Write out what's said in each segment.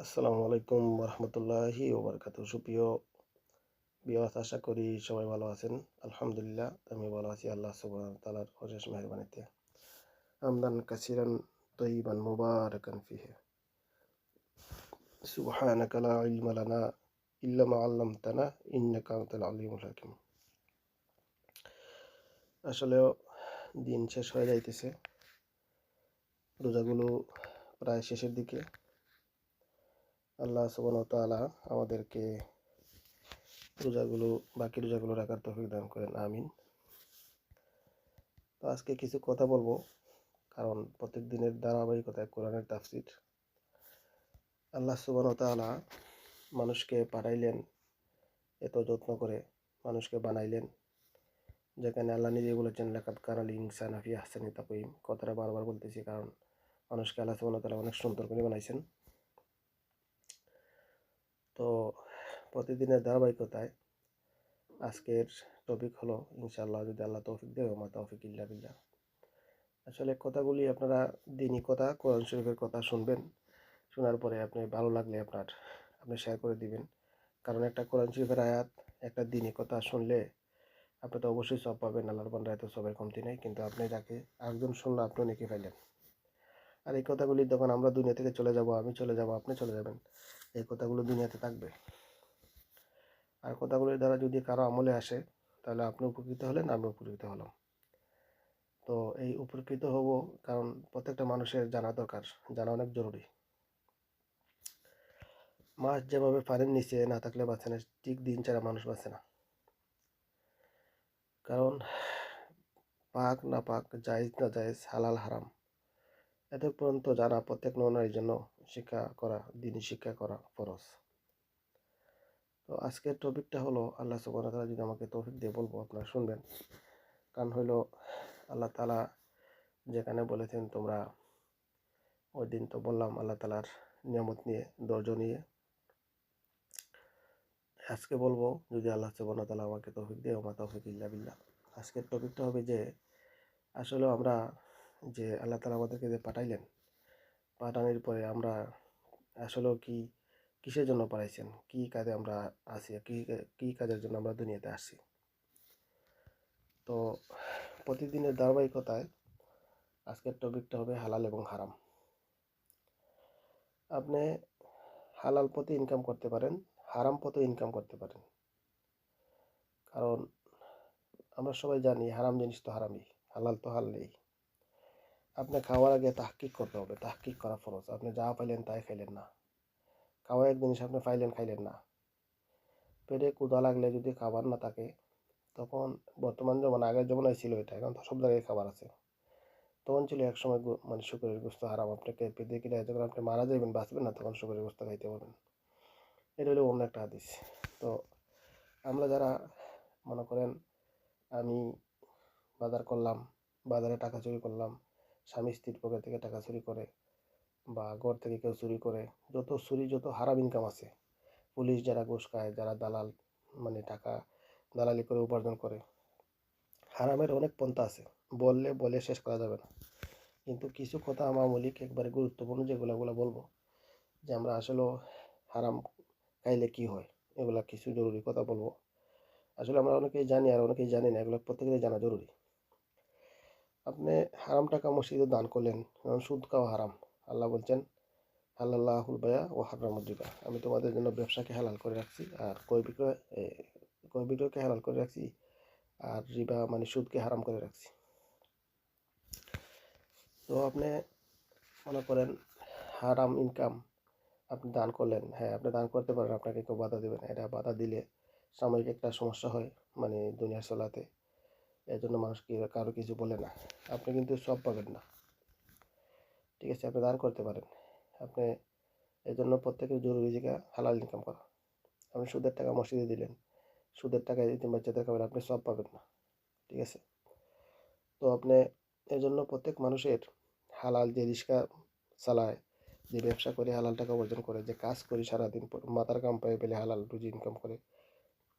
আসসালামু আলাইকুম রহমতুল্লাহি ওবরকাত সুপ্রিয় বিয়াস আশা করি সবাই ভালো আছেন। আলহামদুলিল্লাহ আমি ভালো আছি, আল্লাহ সুবহান তালার অশেষ মেহরবানিতে। আমদান কাসিরান তৈবান মুবারাকান ফিহে। সুবহানাকা লা ইলমা লানা ইল্লা মা হাকিম। আসলেও দিন শেষ হয়ে যাইতেছে। রোজাগুলো প্রায় শেষের দিকে। আল্লাহ সুবহান তাআলা আমাদেরকে রোজাগুলো, বাকি রোজাগুলো রাখার তৌফিক দান করেন, আমিন। তো আজকে কিছু কথা বলব, কারণ প্রত্যেক দিনের ধারাবাহিকতায় কোরআনের তাফসির। আল্লাহ সুবহান তাআলা মানুষকে পাঠাইলেন, এত যত্ন করে মানুষকে বানাইলেন, যেখানে আল্লাহ নিজে বলেছেন লেখাত কারালি ইনসান হাফি হাসানি তাকুইম কথাটা বারবার বলতেছি, কারণ মানুষকে আল্লাহ সুবহান তাআলা অনেক সুন্দর করে বানাইছেন। তো প্রতিদিনের ধারাবাহিকতায় আজকের টপিক হলো ইনশাল্লাহ যদি আল্লাহ তৌফিক দেয় মা তৌফিক ইল্লা বিল্লাহ। আসলে কথাগুলি আপনারা দিনই কথা, কোরআন শরীফের কথা শুনবেন, শোনার পরে আপনি ভালো লাগলে আপনার, আপনি শেয়ার করে দিবেন। কারণ একটা কোরআন শরীফের আয়াত, একটা দিনই কথা শুনলে আপনি তো অবশ্যই সব পাবেন, আল্লাহর বান্দায় তো সবের কমতি নেই, কিন্তু আপনি যাকে একজন শুনলো আপনি নেকি পাইলেন। আর এই কথাগুলি যখন আমরা দুনিয়া থেকে চলে যাব, আমি চলে যাব, আপনি চলে যাবেন। এই কথাগুলো দুনিয়াতে থাকবে। আর কথাগুলোর দ্বারা যদি কারও আমলে আসে, তাহলে আপনি উপকৃত হলেন আমি উপকৃত হলাম। তো এই উপকৃত হব কারণ প্রত্যেকটা মানুষের জানা দরকার, জানা অনেক জরুরি। মাছ যেভাবে পানির নিচে না থাকলে বাঁচে না, ঠিক দিন ছাড়া মানুষ বাঁচে না। কারণ পাক না পাক, জায়েজ না জায়েজ, হালাল হারাম। এত পর্যন্ত জানা প্রত্যেক ননের জন্য শিক্ষা করা, দিনই শিক্ষা করা ফরজ। তো আজকের টপিকটা হলো, আল্লাহ সুবাহ যদি আমাকে তৌফিক দিয়ে বলব, আপনারা শুনবেন। কারণ হইল, আল্লাহ তালা যেখানে বলেছেন, তোমরা ওই দিন তো বললাম, আল্লাহ তালার নিয়ামত নিয়ে, ধৈর্য নিয়ে। আজকে বলব, যদি আল্লাহ সুবাহ তালা আমাকে তৌফিক দিয়ে আমার তৌফিক ইল্লা বিল্লাহ। আজকের টপিকটা হবে যে, আসলে আমরা যে আল্লাহ তালা আমাদেরকে যে পাঠাইলেন, পাঠানোর পরে আমরা আসলেও কি, কিসের জন্য পাঠাইছেন? কি কাজে আমরা আসি কি কি কাজের জন্য আমরা দুনিয়াতে আসি তো প্রতিদিনের ধারাবাহিকতায় আজকের টপিকটা হবে হালাল এবং হারাম। আপনি হালাল পথে ইনকাম করতে পারেন, হারাম পথে ইনকাম করতে পারেন। কারণ আমরা সবাই জানি হারাম জিনিস তো হারামই, হালাল তো হাল নেই আপনি খাওয়ার আগে তাহকিক করতে হবে, তাহকিক করা ফরজ। আপনি যা পাইলেন তাই খাইলেন না। খাওয়া এক জিনিস আপনি পাইলেন, খাইলেন না। পেটে কুদা লাগলে যদি খাবার না থাকে, তখন বর্তমান যেমন আগের যেমন ছিল এটা, এখন তো সব জায়গায় খাবার আছে। তখন ছিল এক সময় মানে শুকুরের গোস্ত হারাম। আপনাকে পেটে কিনে যখন আপনি মারা যাবেন, বাঁচবেন না, তখন শুকুরের গোস্ত খাইতে পারবেন। এটা হলো অন্য একটা হাদিস। তো আমরা যারা, মনে করেন আমি বাজার করলাম, বাজারে টাকা চুরি করলাম স্বামী স্ত্রীর পকেট থেকে টাকা চুরি করে বা ঘর থেকে কেউ চুরি করে, যত চুরি, যত হারাম ইনকাম আছে। পুলিশ যারা ঘুষ খায়, যারা দালাল মানে টাকা দালালি করে উপার্জন করে, হারামের অনেক পন্থা আছে। বললে, বলে শেষ করা যাবে না। কিন্তু কিছু কথা মামলিক একবারে গুরুত্বপূর্ণ যেগুলো, ওগুলো বলব। যে আমরা আসলেও হারাম খাইলে কি হয়? এগুলা কিছু জরুরি কথা বলব। আসলে আমরা অনেকেই জানি আর অনেকেই জানি না, এগুলো প্রত্যেকেরই জানা জরুরি। আপনি হারাম টাকা মসজিদে দান করলেন সুদ খাওয়া হারাম। আল্লাহ বলছেন হাল্লাহুল বায়া ও হারাম রিবা। আমি তোমাদের জন্য ব্যবসাকে হালাল করে রাখছি, আর ক্রয় বিক্রয় ক্রয় বিক্রয়কে হালাল করে রাখছি, আর রিবা মানে সুদকে হারাম করে রাখছি। তো আপনি মনে করেন, হারাম ইনকাম আপনি দান করলেন হ্যাঁ আপনি দান করতে পারেন, আপনাকে কেউ বাধা দেবেন এটা বাধা দিলে সাময়িক একটা সমস্যা হয় মানে দুনিয়া চলাতে। এর জন্য মানুষ কি কারও কিছু বলে না। আপনি কিন্তু সব পাবেন না। ঠিক আছে, আপনি দান করতে পারেন। আপনি এই জন্য প্রত্যেকের জরুরি জায়গা হালাল ইনকাম করা। আপনি সুদের টাকা মসজিদে দিলেন, সুদের টাকা যদি বাচ্চাদের খাবেন, আপনি সব পাবেন না। ঠিক আছে? তো আপনি এই জন্য প্রত্যেক মানুষের হালাল যে রিক্সা চালায়, যে ব্যবসা করে, হালাল টাকা উপার্জন করে, যে কাজ করি সারাদিন, মাথার কাম পায়ে পেলে হালাল রুজি ইনকাম করে।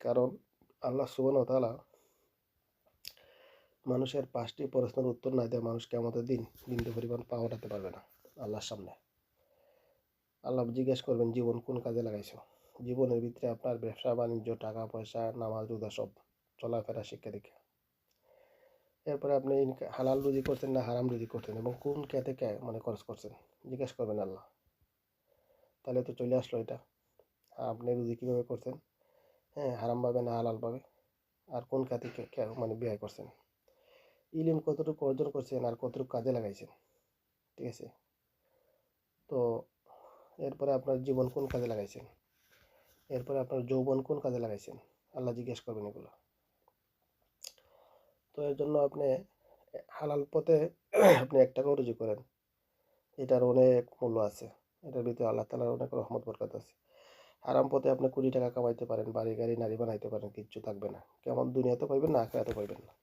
কারণ আল্লাহ সুবান তালা মানুষের পাঁচটি প্রশ্নের উত্তর না দেওয়া মানুষকে আমাদের দিন বিন্দু পরিমাণ পা ওঠাতে পারবে না আল্লাহর সামনে। আল্লাহ জিজ্ঞেস করবেন, জীবন কোন কাজে লাগাইছো? জীবনের ভিতরে আপনার ব্যবসা, বাণিজ্য টাকা পয়সা নামাজ, রোজা সব চলাফেরা, শিক্ষা দীক্ষা। এরপরে আপনি হালাল রুজি করছেন না হারাম রুজি করছেন এবং কোন খেতে কে মানে খরচ করছেন? জিজ্ঞেস করবেন আল্লাহ। তাহলে তো চলে আসলো এটা। আপনি রুজি কীভাবে করছেন? হ্যাঁ হারামভাবে না হালালভাবে? আর কোন খাতে মানে ব্যয় করছেন? ইলিম কতটুকু অর্জন করছেন আর কতটুকু কাজে লাগাইছেন? ঠিক আছে? তো এরপরে আপনার জীবন কোন কাজে লাগাইছেন? এরপরে আপনার যৌবন কোন কাজে লাগাইছেন? আল্লাহ জিজ্ঞেস করবেন এগুলো। তো এর জন্য আপনি হালাল পথে আপনি এক টাকাও রুজি করেন। এটার অনেক মূল্য আছে। এটার ভিতরে আল্লাহ তালার অনেক রহমত, বরকত আছে। হারাম পথে আপনি কুড়ি টাকা কামাইতে পারেন বাড়ি গাড়ি, নারী বানাইতে পারেন, কিচ্ছু থাকবে না। কেমন দুনিয়াতে পাইবেন না, আখেরাতে পাইবেন না।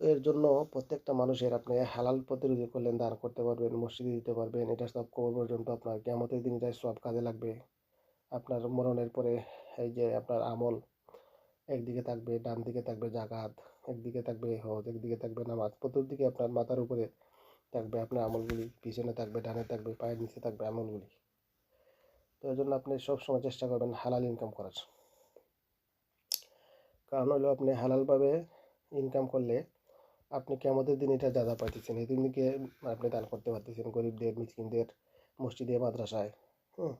এর জন্য প্রত্যেকটা মানুষের আপনি হালাল রুজি করলেন, দান করতে পারবেন, মসজিদে দিতে পারবেন, এটা সব কবর পর্যন্ত আপনার কেমতের দিন এটা সব কাজে লাগবে। আপনার মরণের পরে এই যে আপনার আমল, একদিকে থাকবে ডান দিকে থাকবে জাকাত একদিকে থাকবে হজ, একদিকে থাকবে নামাজ দিকে আপনার মাথার উপরে থাকবে আপনার আমলগুলি, পিছনে থাকবে, ডানে থাকবে, পায়ের নিচে থাকবে আমলগুলি। তো এই জন্য আপনি সবসময় চেষ্টা করবেন হালাল ইনকাম করার। কারণ হলো আপনি হালালভাবে ইনকাম করলে আপনি কেমতের দিন এটা যা পাইতেছেন এই দিনকে আপনি দান করতে পারতেছেন, গরিবদের, মিসকিনদের, মসজিদে, মাদ্রাসায়, হুম,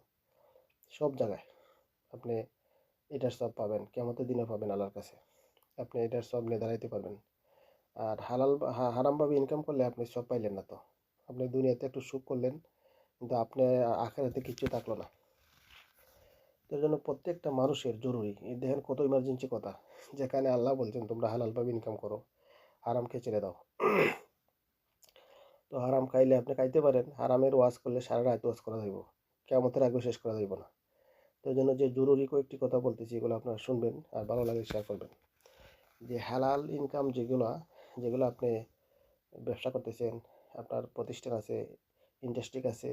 সব জায়গায়। আপনি এটার সব পাবেন কেমতের দিনে পাবেন আল্লাহর কাছে। আপনি এটার সব নিয়ে দাঁড়াইতে পারবেন। আর হালাল হারামভাবে ইনকাম করলে আপনি সব পাইলেন না তো। আপনি দুনিয়াতে একটু সুখ করলেন, কিন্তু আপনি আখেরাতে কিছু থাকল না। এর জন্য প্রত্যেকটা মানুষের জরুরি। দেখেন কত ইমার্জেন্সি কথা। যেখানে আল্লাহ বলছেন, তোমরা হালালভাবে ইনকাম করো। হারামকে ছেড়ে দাও। তো হারাম খাইলে আপনি খাইতে পারেন, হারামের ওয়াজ করলে সারা রাত ওয়াজ করা যাইব। কেমতের আগে শেষ করা যাইব না। তো জন্য যে জরুরি কয়েকটি কথা বলতেছি, এগুলো আপনারা শুনবেন আর ভালো লাগে শেয়ার করবেন। যে হালাল ইনকাম যেগুলো যেগুলো আপনি ব্যবসা করতেছেন, আপনার প্রতিষ্ঠান আছে ইন্ডাস্ট্রি আছে,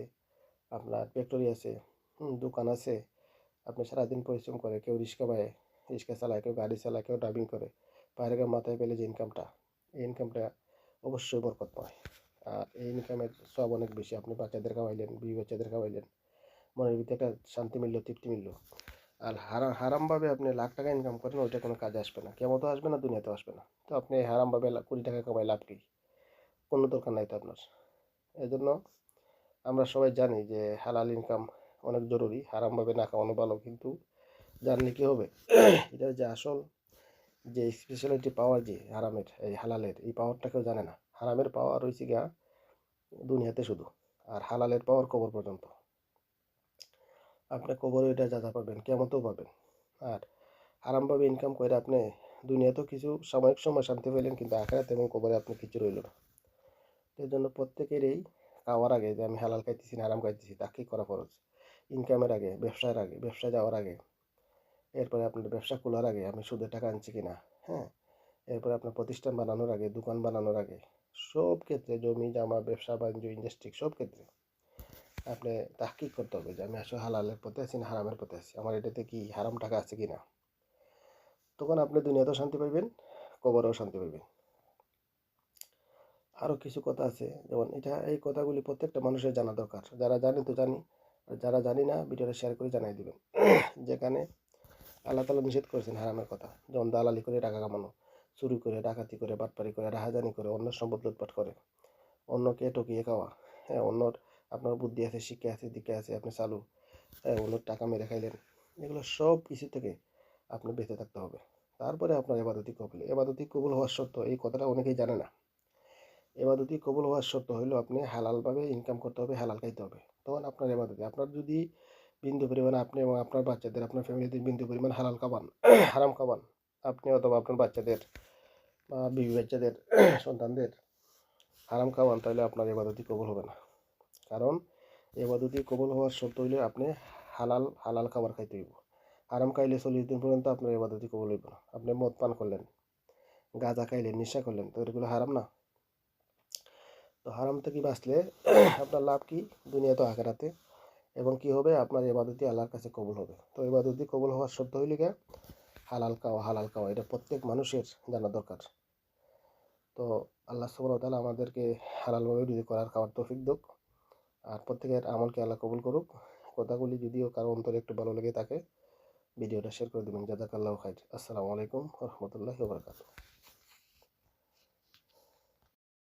আপনার ফ্যাক্টরি আছে দোকান আছে, আপনি সারাদিন পরিশ্রম করে কেউ রিক্সা পায় রিক্সা চালায়, কেউ গাড়ি চালায়, কেউ ড্রাইভিং করে বাইরে মাথায় পেলে যে ইনকামটা এই ইনকামটা অবশ্যই বরকতময় আর এই ইনকামের সব অনেক বেশি। আপনি বাচ্চাদের খাওয়াইলেন, বিবি বাচ্চাদের খাওয়াইলেন, মনের ভিতরে একটা শান্তি মিলল, তৃপ্তি মিলল। আর হারাম হারামভাবে আপনি লাখ টাকা ইনকাম করেন, ওইটা কোনো কাজে আসবে না। কেমন তো আসবে না, দুনিয়াতেও আসবে না। তো আপনি হারামভাবে কুড়ি টাকা কামাই লাভ কি? কোনো দরকার নাই তো আপনার। এই জন্য আমরা সবাই জানি যে হালাল ইনকাম অনেক জরুরি। হারামভাবে না কামানো ভালো, কিন্তু জানলে কী হবে? এটা যে আসল যে স্পেশালিটি পাওয়ার যে হারামের, এই হালালের, এই পাওয়ারটা কেউ জানে না। হারামের পাওয়ার রয়েছে গিয়া দুনিয়াতে শুধু, আর হালালের পাওয়ার কবর পর্যন্ত। আপনি কবরে এটা যা যা পাবেন কেমতেও পাবেন। আর আরামভাবে ইনকাম করে আপনি দুনিয়াতেও কিছু সাময়িক সময় শান্তি পেলেন কিন্তু আখেরাতে এবং কবরে আপনি কিছু রইল না। তো এর জন্য প্রত্যেকেরই খাওয়ার আগে যে আমি হালাল খাইতেছি না আরাম খাইতেছি তাকেই করা খরচ ইনকামের আগে, ব্যবসার আগে ব্যবসায় যাওয়ার আগে। এরপরে আপনার ব্যবসা খোলার আগে আমি সুদের টাকা আনছি কিনা হ্যাঁ? এরপরে আপনার প্রতিষ্ঠান বানানোর আগে, দোকান বানানোর আগে, সব ক্ষেত্রে জমি, জামা, ব্যবসা, বাণিজ্য ইন্ডাস্ট্রি সব ক্ষেত্রে আপনি তাহকিক করতে হবে যে আমি আসলে হালালের পথে আছি না হারামের পথে আছি। আমার এটাতে কি হারাম টাকা আছে কি না তখন আপনি দুনিয়াতেও শান্তি পাইবেন, কবরেও শান্তি পাইবেন। আরও কিছু কথা আছে, যেমন এটা, এই কথাগুলি প্রত্যেকটা মানুষের জানা দরকার। যারা জানে তো জানি, আর যারা জানি না, ভিডিওটা শেয়ার করে জানাই দিবেন। যেখানে আল্লাহ তালা নিষেধ করেছেন হারামের কথা। যেমন দালালি করে টাকা কামানো, চুরি করে, ডাকাতি করে, বাটপারি করে, রাহাজানি করে অন্য সম্পদ লুটপাট করে, অন্যকে টকিয়ে খাওয়া। হ্যাঁ অন্যর আপনার বুদ্ধি আছে, শিক্ষা আছে, দিকে আছে, আপনি চালু। হ্যাঁ অন্যর টাকা মেরে খাইলেন। এগুলো সব কিছু থেকে আপনি বেঁচে থাকতে হবে। তারপরে আপনার এবাদতি কবুল। এবাদতি কবুল হওয়ার শর্ত, এই কথাটা অনেকেই জানে না। এবাদতি কবুল হওয়ার শর্ত হলো আপনি হালালভাবে ইনকাম করতে হবে, হালাল খাইতে হবে। তখন আপনার এবাদতি। আপনার যদি বিন্দু পরিমাণ আপনি এবং আপনার বাচ্চাদের, আপনার ফ্যামিলিতে বিন্দু পরিমাণ হালাল খাবান হারাম খাবান আপনি অথবা আপনার বাচ্চাদের বা বিবি বাচ্চাদের, সন্তানদের হারাম খাওয়ান, তাহলে আপনার এবাদতি কবল হবে না। কারণ এবাদতি কবল হওয়ার শর্ত হইলে আপনি হালাল হালাল খাবার খাইতে হইব। হারাম খাইলে চল্লিশ দিন পর্যন্ত আপনার এবাদতি কবুল হইব না। আপনি মদ পান করলেন, গাঁজা খাইলেন, নেশা করলেন, তো এগুলো হারাম না। তো হারাম থেকে বাঁচলে আপনার লাভ কি? দুনিয়া তো আখেরাতে। এবং কি হবে? আপনার এবাদতি আল্লাহর কাছে কবুল হবে। তো এবাদতি কবুল হওয়ার শর্ত হইলে গিয়া, হালাল খাওয়া হালাল খাওয়া, এটা প্রত্যেক মানুষের জানা দরকার। তো আল্লাহ ওয়া আমাদেরকে হালালভাবে রুজি করার খাওয়ার তৌফিক দোক, আর প্রত্যেকের আমলকে আল্লাহ কবুল করুক। কথাগুলি যদিও কারও অন্তরে একটু ভালো লেগে থাকে, ভিডিওটা শেয়ার করে দেবেন। জাজাকাল্লাহ খাইর। আসসালামু আলাইকুম রহমতুল্লাহ বরকাত